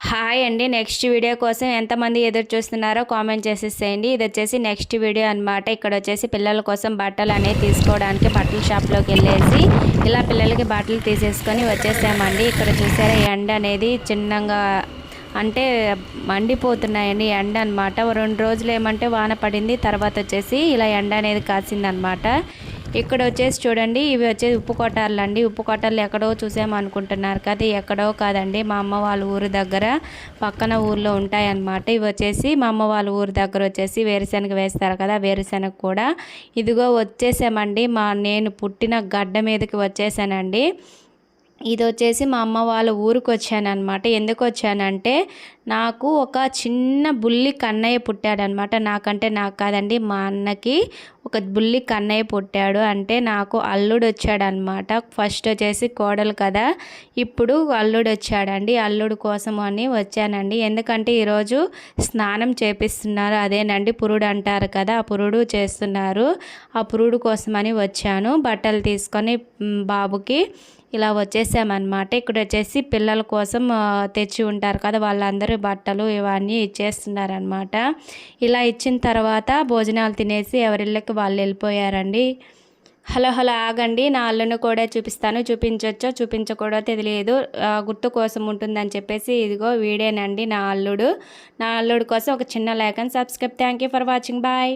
Hi అండి. Next video కోసం ఎంతమంది ఎదురు చూస్తున్నారో కామెంట్ చేసేసేయండి. ఇది వచ్చేసి నెక్స్ట్ వీడియో అన్నమాట. ఇక్కడ వచ్చేసి పిల్లల కోసం బట్టలు అనేవి తీసుకోవడానికి బట్టల షాప్లోకి వెళ్ళేసి ఇలా పిల్లలకి బట్టలు తీసేసుకొని వచ్చేసామండి. ఇక్కడ చూసారా ఎండ అనేది చిన్నగా అంటే మండిపోతున్నాయండి ఎండ అనమాట రెండు రోజులు ఏమంటే వాన పడింది తర్వాత వచ్చేసి ఇలా ఎండ అనేది కాసిందనమాట ఇక్కడ వచ్చేసి చూడండి ఇవి వచ్చేసి ఉప్పు కొట్టాలు అండి. ఉప్పు కొట్టాలు ఎక్కడో చూసామనుకుంటున్నారు కదా ఎక్కడో కాదండి. మా అమ్మ వాళ్ళ ఊరు దగ్గర పక్కన ఊర్లో ఉంటాయన్నమాట. ఇవి వచ్చేసి మా అమ్మ వాళ్ళ ఊరు దగ్గర వచ్చేసి వేరుశనగ వేస్తారు కదా వేరుశనగ కూడా. ఇదిగో వచ్చేసామండి. మా నేను పుట్టిన గడ్డ మీదకి వచ్చేసానండి. ఇది వచ్చేసి మా అమ్మ వాళ్ళ ఊరికి వచ్చానమాట ఎందుకు వచ్చానంటే నాకు ఒక చిన్న బుల్లి కన్నయ్య పుట్టాడనమాట నాకంటే నాకు కాదండి మా అన్నకి ఒక బుల్లి కన్నయ్య పుట్టాడు అంటే నాకు అల్లుడు వచ్చాడనమాట ఫస్ట్ వచ్చేసి కోడలు కదా. ఇప్పుడు అల్లుడు వచ్చాడండి అల్లుడు కోసం అని వచ్చానండి. ఎందుకంటే ఈరోజు స్నానం చేపిస్తున్నారు. అదేనండి పురుడు అంటారు కదా. ఆ పురుడు చేస్తున్నారు. ఆ పురుడు కోసమని వచ్చాను. బట్టలు తీసుకొని బాబుకి ఇలా వచ్చేసామన్నమాట. ఇక్కడ వచ్చేసి పిల్లల కోసం తెచ్చి ఉంటారు కదా వాళ్ళందరూ బట్టలు ఇవన్నీ ఇచ్చేస్తున్నారనమాట ఇలా ఇచ్చిన తర్వాత భోజనాలు తినేసి ఎవరిళ్ళకి వాళ్ళు వెళ్ళిపోయారండి. హలో హలో ఆగండి. నా అల్లును కూడా చూపిస్తాను. చూపించవచ్చో చూపించకూడదో తెలియదు. గుర్తు కోసం ఉంటుందని చెప్పేసి ఇదిగో వీడేనండి నా అల్లుడు. నా అల్లుడు కోసం ఒక చిన్న like and subscribe. Thank you for watching bye